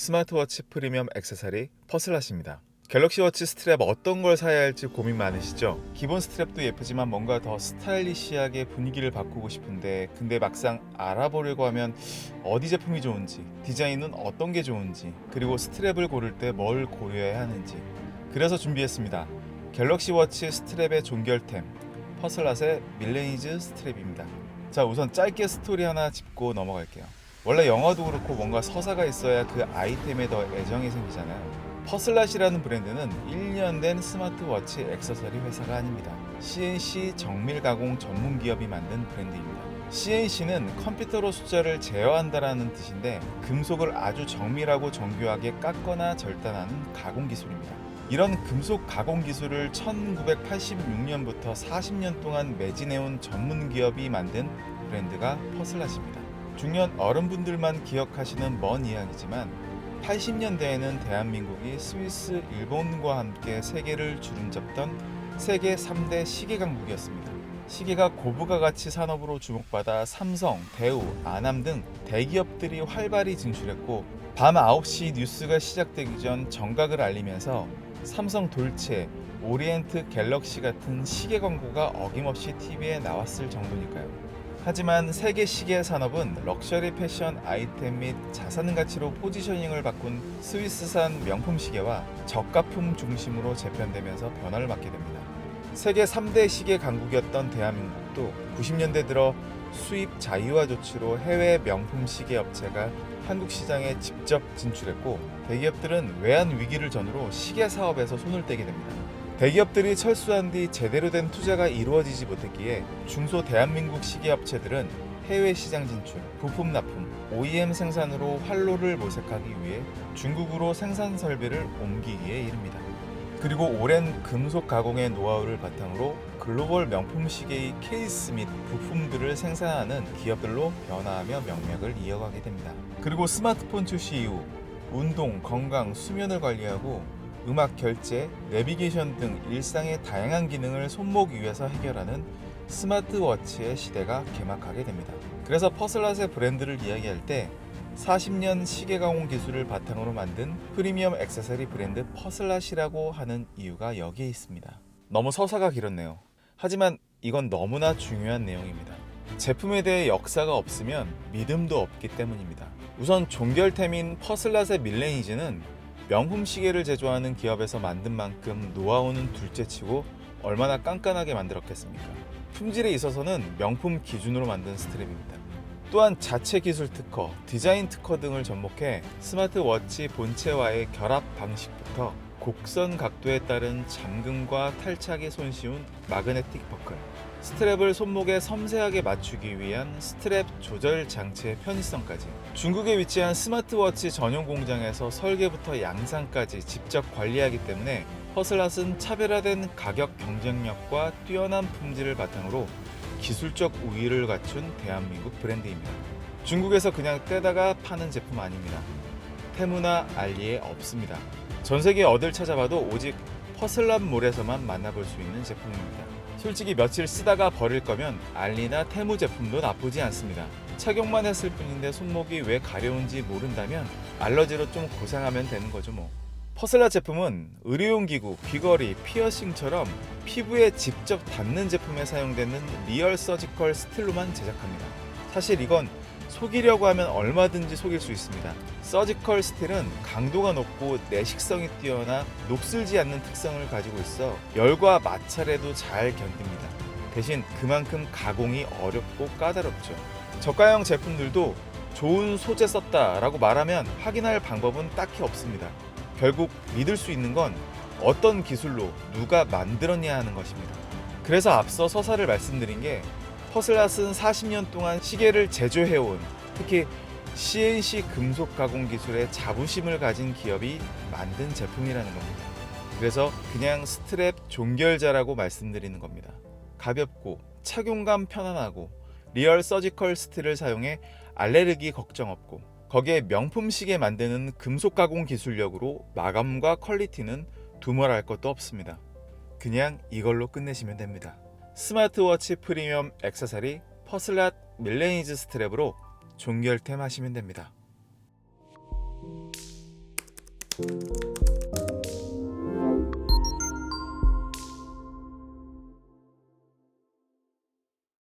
스마트워치 프리미엄 액세서리 퍼슬랏입니다. 갤럭시 워치 스트랩 어떤 걸 사야 할지 고민 많으시죠? 기본 스트랩도 예쁘지만 뭔가 더 스타일리시하게 분위기를 바꾸고 싶은데 근데 막상 알아보려고 하면 어디 제품이 좋은지 디자인은 어떤 게 좋은지 그리고 스트랩을 고를 때 뭘 고려해야 하는지 그래서 준비했습니다. 갤럭시 워치 스트랩의 종결템 퍼슬랏의 밀레니즈 스트랩입니다. 자 우선 짧게 스토리 하나 짚고 넘어갈게요. 원래 영화도 그렇고 뭔가 서사가 있어야 그 아이템에 더 애정이 생기잖아요. 퍼슬랏이라는 브랜드는 1년 된 스마트워치 액세서리 회사가 아닙니다. CNC 정밀 가공 전문 기업이 만든 브랜드입니다. CNC는 컴퓨터로 숫자를 제어한다라는 뜻인데 금속을 아주 정밀하고 정교하게 깎거나 절단하는 가공 기술입니다. 이런 금속 가공 기술을 1986년부터 40년 동안 매진해온 전문 기업이 만든 브랜드가 퍼슬랏입니다. 중년 어른분들만 기억하시는 먼 이야기지만 80년대에는 대한민국이 스위스, 일본과 함께 세계를 주름잡던 세계 3대 시계 강국이었습니다. 시계가 고부가 가치 산업으로 주목받아 삼성, 대우, 아남 등 대기업들이 활발히 진출했고 밤 9시 뉴스가 시작되기 전 정각을 알리면서 삼성 돌체, 오리엔트 갤럭시 같은 시계 광고가 어김없이 TV에 나왔을 정도니까요. 하지만 세계 시계 산업은 럭셔리 패션 아이템 및 자산 가치로 포지셔닝을 바꾼 스위스산 명품 시계와 저가품 중심으로 재편되면서 변화를 맞게 됩니다. 세계 3대 시계 강국이었던 대한민국도 90년대 들어 수입 자유화 조치로 해외 명품 시계 업체가 한국 시장에 직접 진출했고 대기업들은 외환 위기를 전후로 시계 사업에서 손을 떼게 됩니다. 대기업들이 철수한 뒤 제대로 된 투자가 이루어지지 못했기에 중소 대한민국 시계 업체들은 해외 시장 진출, 부품 납품, OEM 생산으로 활로를 모색하기 위해 중국으로 생산 설비를 옮기기에 이릅니다. 그리고 오랜 금속 가공의 노하우를 바탕으로 글로벌 명품 시계의 케이스 및 부품들을 생산하는 기업들로 변화하며 명맥을 이어가게 됩니다. 그리고 스마트폰 출시 이후 운동, 건강, 수면을 관리하고 음악 결제, 내비게이션 등 일상의 다양한 기능을 손목 위에서 해결하는 스마트워치의 시대가 개막하게 됩니다. 그래서 퍼슬랏의 브랜드를 이야기할 때 40년 시계 가공 기술을 바탕으로 만든 프리미엄 액세서리 브랜드 퍼슬랏이라고 하는 이유가 여기에 있습니다. 너무 서사가 길었네요. 하지만 이건 너무나 중요한 내용입니다. 제품에 대해 역사가 없으면 믿음도 없기 때문입니다. 우선 종결템인 퍼슬랏의 밀레니즈는 명품 시계를 제조하는 기업에서 만든 만큼 노하우는 둘째치고 얼마나 깐깐하게 만들었겠습니까? 품질에 있어서는 명품 기준으로 만든 스트랩입니다. 또한 자체 기술 특허, 디자인 특허 등을 접목해 스마트워치 본체와의 결합 방식부터 곡선 각도에 따른 잠금과 탈착이 손쉬운 마그네틱 버클, 스트랩을 손목에 섬세하게 맞추기 위한 스트랩 조절 장치의 편의성까지 중국에 위치한 스마트워치 전용 공장에서 설계부터 양산까지 직접 관리하기 때문에 퍼슬랏은 차별화된 가격 경쟁력과 뛰어난 품질을 바탕으로 기술적 우위를 갖춘 대한민국 브랜드입니다. 중국에서 그냥 떼다가 파는 제품 아닙니다. 테무나 알리에 없습니다. 전 세계 어딜 찾아봐도 오직 퍼슬랏몰에서만 만나볼 수 있는 제품입니다. 솔직히 며칠 쓰다가 버릴 거면 알리나 테무 제품도 나쁘지 않습니다. 착용만 했을 뿐인데 손목이 왜 가려운지 모른다면 알러지로 좀 고생하면 되는 거죠 뭐. 퍼슬라 제품은 의료용 기구, 귀걸이, 피어싱처럼 피부에 직접 닿는 제품에 사용되는 리얼 서지컬 스틸로만 제작합니다. 사실 이건 속이려고 하면 얼마든지 속일 수 있습니다. 서지컬 스틸은 강도가 높고 내식성이 뛰어나 녹슬지 않는 특성을 가지고 있어 열과 마찰에도 잘 견딥니다. 대신 그만큼 가공이 어렵고 까다롭죠. 저가형 제품들도 좋은 소재 썼다라고 말하면 확인할 방법은 딱히 없습니다. 결국 믿을 수 있는 건 어떤 기술로 누가 만들었냐 하는 것입니다. 그래서 앞서 서사를 말씀드린 게 퍼슬랏은 40년 동안 시계를 제조해온 특히 CNC 금속 가공 기술에 자부심을 가진 기업이 만든 제품이라는 겁니다. 그래서 그냥 스트랩 종결자라고 말씀드리는 겁니다. 가볍고 착용감 편안하고 리얼 서지컬 스틸을 사용해 알레르기 걱정 없고 거기에 명품 시계 만드는 금속 가공 기술력으로 마감과 퀄리티는 두말할 것도 없습니다. 그냥 이걸로 끝내시면 됩니다. 스마트워치 프리미엄 액세서리 퍼슬랏 밀레니즈 스트랩으로 종결템 하시면 됩니다.